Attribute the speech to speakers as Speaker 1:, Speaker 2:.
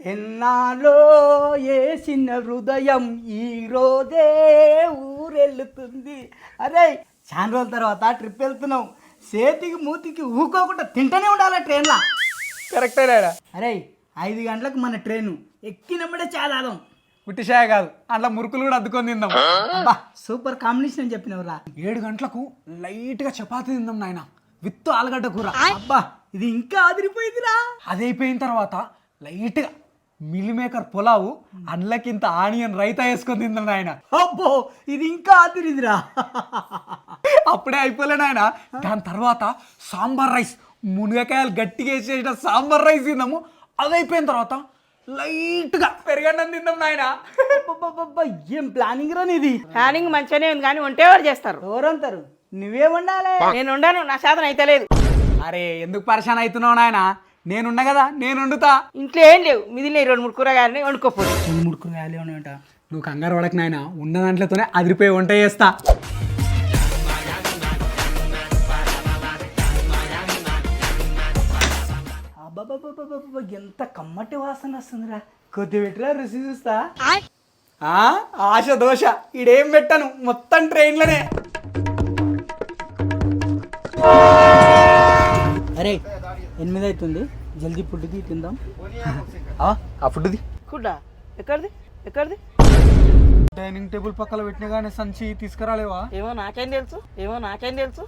Speaker 1: ఎన్నాలో వేసిన హృదయం ఈ రోజే ఊరెళ్తుంది అరే చాలా రోజుల తర్వాత ట్రిప్ వెళ్తున్నాం. చేతికి మూతికి ఊకోకుండా తింటూనే ఉండాలి ట్రైన్లో
Speaker 2: కరెక్టే నాయన
Speaker 1: అరే ఐదు గంటలకు మన ట్రైను ఎక్కినప్పుడే చాలాదం.
Speaker 2: ఉట్టిషాయ కాదు అట్లా మురుకులు కూడా అద్దుకొని తిందాం.
Speaker 1: అబ్బా సూపర్ కాంబినేషన్ అని చెప్పినవరా.
Speaker 2: ఏడు గంటలకు లైట్గా చపాతీ తిందాం నాయన. విత్ ఆలుగడ్డ కూర.
Speaker 1: అబ్బా ఇది ఇంకా అదిరిపోయిందిరా.
Speaker 2: అది అయిపోయిన తర్వాత లైట్గా మిల్ మేకర్ పులావు అండ్లకింత ఆనియన్ రైతా వేసుకొని తిందాం నాయన
Speaker 1: అబ్బో ఇది ఇంకా అదిరిదిరా
Speaker 2: అప్పుడే అయిపోలే నాయన. దాని తర్వాత సాంబార్ రైస్ మునగకాయలు గట్టిగా వేసేసిన సాంబార్ రైస్ తిందాము అది అయిపోయిన తర్వాత లైట్గా పెరగన్నం తిందాం నాయన.
Speaker 1: ఏం ప్లానింగ్ రా నీది?
Speaker 3: ప్లానింగ్ మంచిగానే ఉంది కానీ వంటేవారు చేస్తారు?
Speaker 1: ఎవరంటారు నువ్వే ఉండాలి
Speaker 3: నేను ఉండను నా శాతం అయితే లేదు.
Speaker 2: అరే ఎందుకు పరిశాన్ అవుతున్నావు నాయన? నేనున్నా కదా నేను వండుతా
Speaker 3: ఇంట్లో ఏం లేవు. మిదిలిన రెండు మూడు కూరగాయలని వండుకోపోదు
Speaker 1: రెండు మూడు కూరగాయలు ఉన్నాయంట.
Speaker 2: నువ్వు కంగారు పడక నాయన. ఉన్న దాంట్లోతోనే అదిరిపోయి వంట చేస్తా.
Speaker 1: అబ్బబ్బబ్బబ్బబ్బ, ఎంత కమ్మటి వాసన వస్తుందిరా. కొద్ది పెట్టిరా రుచి చూస్తా.
Speaker 2: ఆ, ఆశ దోశ ఈడేం పెట్టను. మొత్తం ట్రైన్లోనే.
Speaker 1: అరే ఎనిమిది అవుతుంది జల్దీ పుట్టుకి తిందాం.
Speaker 2: ఆ ఫుడ్ది
Speaker 3: కుడ్డా ఎక్కడిది? ఎక్కడిది?
Speaker 2: డైనింగ్ టేబుల్ పక్కన పెట్టిన కానీ సంచి తీసుకురాలేవా?
Speaker 3: ఏమో నాకేం తెలుసు. ఏమో నాకేం తెలుసు.